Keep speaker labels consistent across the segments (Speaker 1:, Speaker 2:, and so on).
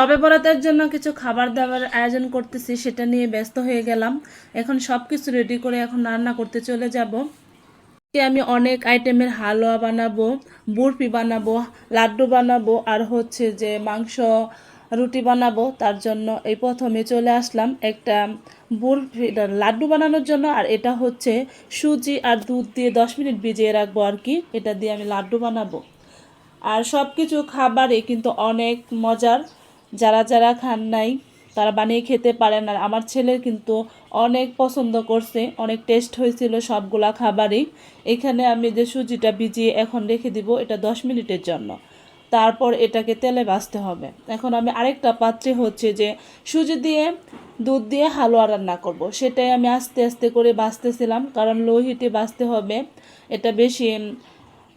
Speaker 1: সবে বরাতের জন্য কিছু খাবার দাবার আয়োজন করতেছি, সেটা নিয়ে ব্যস্ত হয়ে গেলাম। এখন সব কিছু রেডি করে এখন রান্না করতে চলে যাব। আমি অনেক আইটেমের হালুয়া বানাবো, বরফি বানাবো, লাড্ডু বানাবো, আর হচ্ছে যে মাংস, রুটি বানাবো। তার জন্য এই প্রথমে চলে আসলাম একটা বরফি লাড্ডু বানানোর জন্য, আর এটা হচ্ছে সুজি আর দুধ দিয়ে দশ মিনিট ভিজিয়ে রাখব আর কি। এটা দিয়ে আমি লাড্ডু বানাবো। আর সব কিছু খাবারে কিন্তু অনেক মজার। যারা যারা খান নাই, তারা বানিয়ে খেতে পারেন আর আমার ছেলে কিন্তু অনেক পছন্দ করছে, অনেক টেস্ট হয়েছিল সবগুলা খাবারই। এখানে আমি যে সুজিটা ভিজিয়ে এখন রেখে দিব, এটা দশ মিনিটের জন্য। তারপর এটাকে তেলে ভাজতে হবে। এখন আমি আরেকটা পাত্রে হচ্ছে যে সুজি দিয়ে দুধ দিয়ে হালুয়া রান্না করব। সেটাই আমি আস্তে আস্তে করে বাছতেছিলাম কারণ লো হিটে বাছতে হবে। এটা বেশি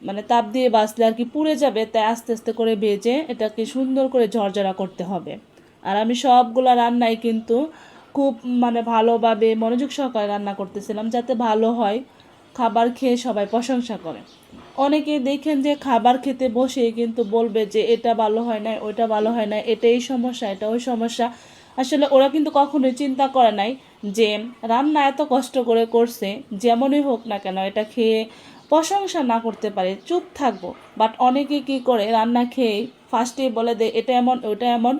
Speaker 1: মানে তাপ দিয়ে বাঁচলে আর কি পুড়ে যাবে তাই আস্তে আস্তে করে ভেজে এটাকে সুন্দর করে ঝরঝরা করতে হবে। আর আমি সবগুলা রান্নাই কিন্তু খুব মানে ভালোভাবে মনোযোগ সহকারে রান্না করতেছিলাম যাতে ভালো হয়, খাবার খেয়ে সবাই প্রশংসা করে। অনেকে দেখেন যে খাবার খেতে বসে কিন্তু বলবে যে এটা ভালো হয় না ওইটা ভালো হয় না এটা এই সমস্যা, এটা ওই সমস্যা। আসলে ওরা কিন্তু কখনোই চিন্তা করে নাই যে রান্না এত কষ্ট করে করছে, যেমনই হোক না কেন, এটা খেয়ে প্রশংসা না করতে পারে, চুপ থাকব। বাট অনেকে কি করে, রান্না খেয়ে ফার্স্টেই বলে দে এটা এমন, ওটা এমন।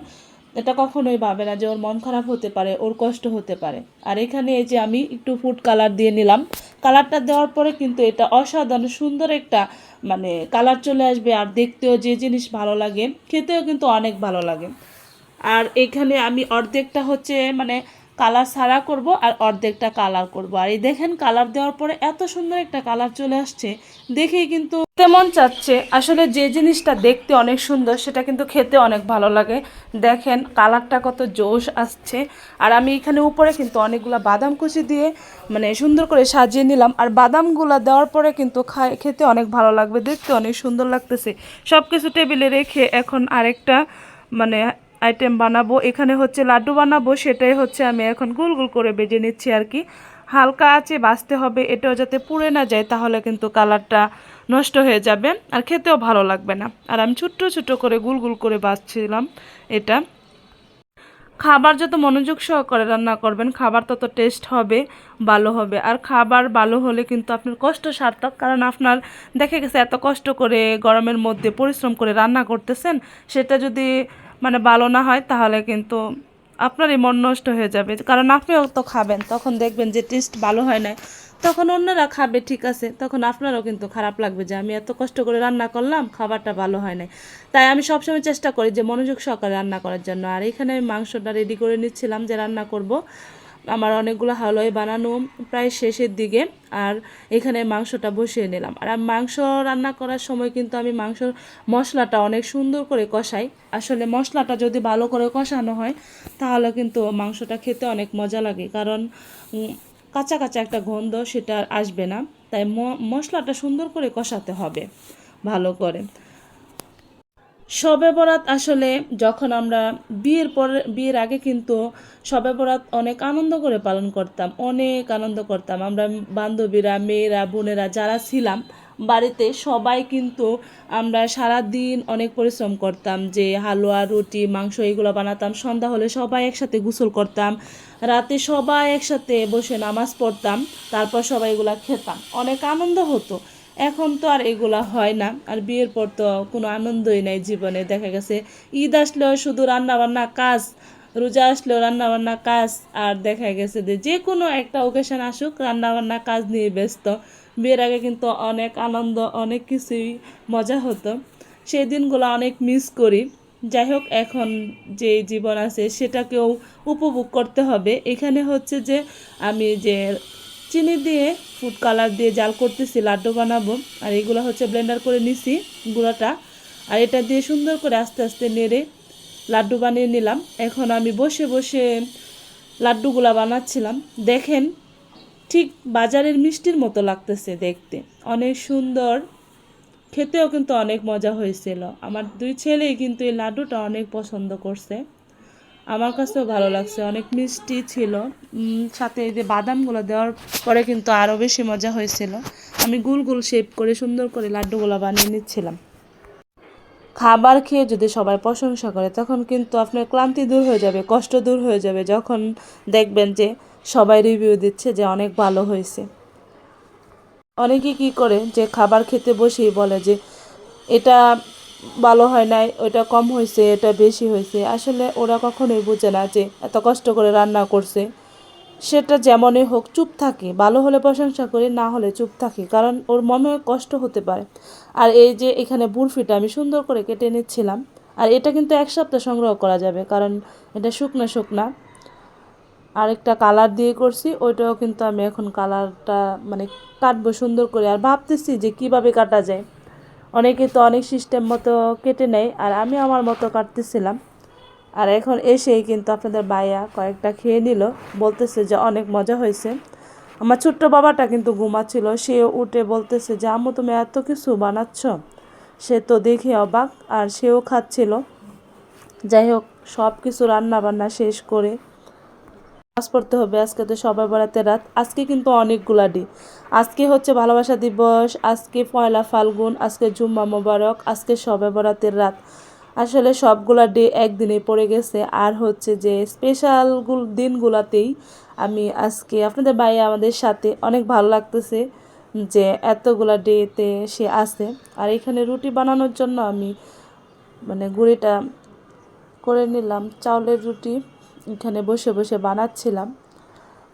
Speaker 1: এটা কখনোই ভাবে না যে, ওর মন খারাপ হতে পারে, ওর কষ্ট হতে পারে। আর এখানে এই যে আমি একটু ফুড কালার দিয়ে নিলাম কালারটা দেওয়ার পরে কিন্তু এটা অসাধারণ, সুন্দর একটা মানে কালার চলে আসবে আর দেখতেও যে জিনিস ভালো লাগে, খেতেও কিন্তু অনেক ভালো লাগে। আর এখানে আমি অর্ধেকটা হচ্ছে মানে কালার সারা করব আর অর্ধেকটা কালার করব। আর এই দেখেন কালার দেওয়ার পরে এত সুন্দর একটা কালার চলে আসছে। দেখেই কিন্তু তেমন চাচ্ছে। আসলে যে জিনিসটা দেখতে অনেক সুন্দর, সেটা কিন্তু খেতে অনেক ভালো লাগে। দেখেন কালারটা কত জোশ আসছে। আর আমি এখানে উপরে কিন্তু অনেকগুলো বাদাম কুচি দিয়ে মানে সুন্দর করে সাজিয়ে নিলাম। আর বাদামগুলো দেওয়ার পরে কিন্তু খায়, খেতে অনেক ভালো লাগবে। দেখতে অনেক সুন্দর লাগতেছে। সব কিছু টেবিলে রেখে এখন আরেকটা মানে আইটেম বানাবো, এখানে হচ্ছে লাড্ডু বানাবো, সেটাই হচ্ছে আমি এখন গোল গোল করে বেজে নিচ্ছি আর কি। হালকা আছে বাছতে হবে, এটাও যাতে পুড়ে না যায়, তাহলে কিন্তু কালারটা নষ্ট হয়ে যাবে আর খেতেও ভালো লাগবে না। আর আমি ছোট্ট ছোট করে গুল গুল করে বাছছিলাম এটা। খাবার যত মনোযোগ সহকারে রান্না করবেন, খাবার তত টেস্ট হবে, ভালো হবে। আর খাবার ভালো হলে কিন্তু আপনার কষ্ট সার্থক, কারণ আপনার দেখা গেছে এত কষ্ট করে গরমের মধ্যে পরিশ্রম করে রান্না করতেছেন, সেটা যদি মানে ভালো না হয়, তাহলে কিন্তু আপনারই মন নষ্ট হয়ে যাবে। কারণ আপনিও তো খাবেন, তখন দেখবেন যে টেস্ট ভালো হয় না তখন অন্যরা খাবে, ঠিক আছে, তখন আপনারও কিন্তু খারাপ লাগবে যে আমি এত কষ্ট করে রান্না করলাম, খাবারটা ভালো হয় না তাই আমি সবসময় চেষ্টা করি যে মনোযোগ সহকারে রান্না করার জন্য। আর এখানে আমি মাংসটা রেডি করে নিচ্ছিলাম যে রান্না করব। আমার অনেকগুলো হালুয়াই বানানো প্রায় শেষের দিকে, আর এখানে মাংসটা বসিয়ে নিলাম। আর মাংস রান্না করার সময় কিন্তু আমি মাংসর মশলাটা অনেক সুন্দর করে কষাই। আসলে মশলাটা যদি ভালো করে কষানো হয়, তাহলে কিন্তু মাংসটা খেতে অনেক মজা লাগে। কারণ কাঁচা কাঁচা একটা গন্ধ সেটা আসবে না। তাই মশলাটা সুন্দর করে কষাতে হবে ভালো করে। শবে বরাত আসলে যখন আমরা বিয়ের পরে, বিয়ের আগে কিন্তু শবে বরাত অনেক আনন্দ করে পালন করতাম, অনেক আনন্দ করতাম। আমরা বান্ধবীরা, মেয়েরা, বোনেরা যারা ছিলাম বাড়িতে, সবাই কিন্তু আমরা সারা দিন অনেক পরিশ্রম করতাম যে হালুয়া, রুটি, মাংস এগুলো বানাতাম, সন্ধ্যা হলে সবাই একসাথে গোসল করতাম, রাতে সবাই একসাথে বসে নামাজ পড়তাম, তারপর সবাই এগুলা খেতাম। অনেক আনন্দ হতো। এখন তো আর এগুলা হয় না। আর বিয়ের পর তো কোনো আনন্দই নাই জীবনে। দেখা গেছে, ঈদ আসলেও শুধু রান্না বান্না কাজ, রোজা আসলেও রান্না বান্না কাজ। আর দেখা গেছে যে যে কোনো একটা ওকেশন আসুক রান্না বান্না কাজ নিয়ে ব্যস্ত। বিয়ের আগে কিন্তু অনেক আনন্দ, অনেক কিছুই মজা হতো। সেই দিনগুলো অনেক মিস করি। যাই হোক, এখন যে জীবন আছে সেটাকেও উপভোগ করতে হবে। এখানে হচ্ছে যে আমি যে চিনি দিয়ে ফুড কালার দিয়ে জাল করতেছি, লাড্ডু বানাবো। আর এগুলো হচ্ছে ব্লেন্ডার করে নিছি, গুঁড়াটা। আর এটা দিয়ে সুন্দর করে আস্তে আস্তে নেড়ে লাড্ডু বানিয়ে নিলাম। এখন আমি বসে বসে লাড্ডুগুলা বানাচ্ছিলাম। দেখেন, ঠিক বাজারের মিষ্টির মতো লাগতেছে দেখতে। অনেক সুন্দর। খেতেও কিন্তু অনেক মজা হয়েছিল। আমার দুই ছেলেই কিন্তু এই লাড্ডুটা অনেক পছন্দ করছে। আমার কাছেও ভালো লাগছে, অনেক মিষ্টি ছিল। সাথে এই যে বাদামগুলো দেওয়ার পরে কিন্তু আরও বেশি মজা হয়েছিল। আমি গুল গুল শেপ করে সুন্দর করে লাড্ডুগুলো বানিয়ে নিচ্ছিলাম। খাবার খেয়ে যদি সবাই প্রশংসা করে, তখন কিন্তু আপনার ক্লান্তি দূর হয়ে যাবে, কষ্ট দূর হয়ে যাবে, যখন দেখবেন যে সবাই রিভিউ দিচ্ছে যে অনেক ভালো হয়েছে। অনেকে কি করে যে খাবার খেতে বসেই বলে যে, এটা ভালো হয় নাই ওটা কম হয়েছে এটা বেশি হয়েছে আসলে ওরা কখনোই বোঝে না যে এত কষ্ট করে রান্না করছে। সেটা যেমনই হোক, চুপ থাকে। ভালো হলে প্রশংসা করি, না হলে চুপ থাকি, কারণ ওর মনে কষ্ট হতে পারে। আর এই যে এখানে বুরফিটা আমি সুন্দর করে কেটে নিচ্ছিলাম। আর এটা কিন্তু এক সপ্তাহ সংগ্রহ করা যাবে, কারণ এটা শুকনা শুকনা। আরেকটা কালার দিয়ে করছি, ওইটাও কিন্তু আমি এখন কালারটা মানে কাটবো সুন্দর করে। আর ভাবতেছি যে কীভাবে কাটা যায়। অনেকে তো অনেক সিস্টেম মতো কেটে নেয়, আর আমি আমার মতো কাটতেছিলাম। আর এখন এসেই কিন্তু আপনাদের বাইয়া কয়েকটা খেয়ে নিল, বলতেছে যে অনেক মজা হয়েছে। আমার ছোট্ট বাবাটা কিন্তু ঘুমাচ্ছিল, সেও উঠে বলতেছে যে, আম্মু, তুমি এত কিছু বানাচ্ছ? সে তো দেখে অবাক, আর সেও খাচ্ছিল। যাই হোক সব কিছু রান্না বান্না শেষ করে নামাজ পড়তে হবে, আজকে তো সবাই বেড়াতে রাত, আজকে কিন্তু অনেকগুলা ডি আজকে হচ্ছে ভালোবাসা দিবস, আজকে পয়লা ফাল্গুন, আজকে জুম্মা মোবারক, আজকে সবে বরাতের রাত। আসলে সবগুলা ডে একদিনে পড়ে গেছে, আর হচ্ছে যে স্পেশাল দিনগুলাতেই আমি আজকে আপনাদের ভাই আমাদের সাথে অনেক ভালো লাগতেছে যে এতগুলা ডেতে সে আছে। আর এখানে রুটি বানানোর জন্য আমি মানে গুঁড়িটা করে নিলাম, চাউলের রুটি। এখানে বসে বসে বানাচ্ছিলাম।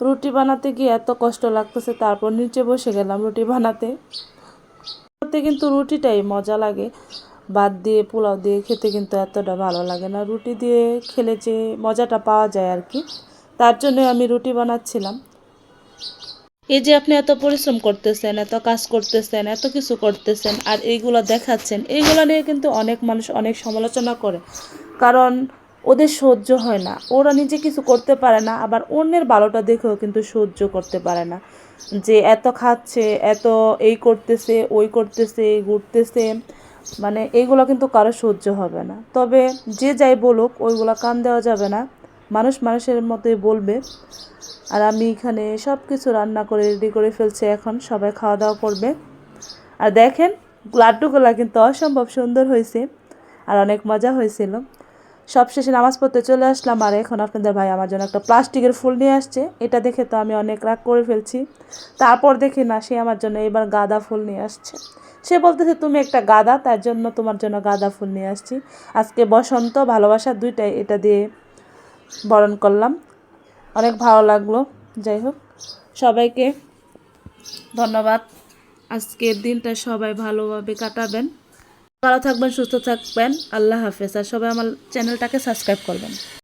Speaker 1: রুটি বানাতে গিয়ে এত কষ্ট লাগতেছে, তারপর নিচে বসে গেলাম রুটি বানাতে। কিন্তু রুটিটাই মজা লাগে। ভাত দিয়ে, পোলাও দিয়ে খেতে কিন্তু এতটা ভালো লাগে না। রুটি দিয়ে খেলে যে মজাটা পাওয়া যায় আর কি, তার জন্য আমি রুটি বানাচ্ছিলাম। এই যে আপনি এত পরিশ্রম করতেছেন, এত কাজ করতেছেন, এত কিছু করতেছেন আর এইগুলো দেখাচ্ছেন, এইগুলো নিয়ে কিন্তু অনেক মানুষ অনেক সমালোচনা করে। কারণ ওদের সহ্য হয় না। ওরা নিজে কিছু করতে পারে না, আবার অন্যের ভালোটা দেখেও কিন্তু সহ্য করতে পারে না। যে এত খাচ্ছে, এত এই করতেছে, ওই করতেছে, ঘুরতেছে মানে এইগুলো কিন্তু কারও সহ্য হবে না। তবে যে যাই বলুক, ওইগুলো কান দেওয়া যাবে না। মানুষ মানুষের মতোই বলবে, আর আমি এখানে সব কিছু রান্না করে রেডি করে ফেলছি এখন, সবাই খাওয়া দাওয়া করবে। আর দেখেন, লাড্ডুগুলা কিন্তু অসম্ভব সুন্দর হয়েছে, আর অনেক মজা হয়েছিল। সবশেষে নামাজ পড়তে চলে আসলাম আর এখন আপনাদের ভাই আমার জন্য একটা প্লাস্টিকের ফুল নিয়ে আসছে। এটা দেখে তো আমি অনেক রাগ করে ফেলছি। তারপর দেখি না, সে আমার জন্য এবার গাঁদা ফুল নিয়ে আসছে। সে বলতেছে, তুমি একটা গাঁদা, তার জন্য তোমার জন্য গাঁদা ফুল নিয়ে আসছি। আজকে বসন্ত, ভালোবাসা দুইটাই এটা দিয়ে বরণ করলাম। অনেক ভালো লাগল। যাই হোক, সবাইকে ধন্যবাদ। আজকের দিনটা সবাই ভালোভাবে কাটাবেন। ভালো থাকবেন সুস্থ থাকবেন। আল্লাহ হাফেজ। আর সবাই আমার চ্যানেলটাকে সাবস্ক্রাইব করবেন।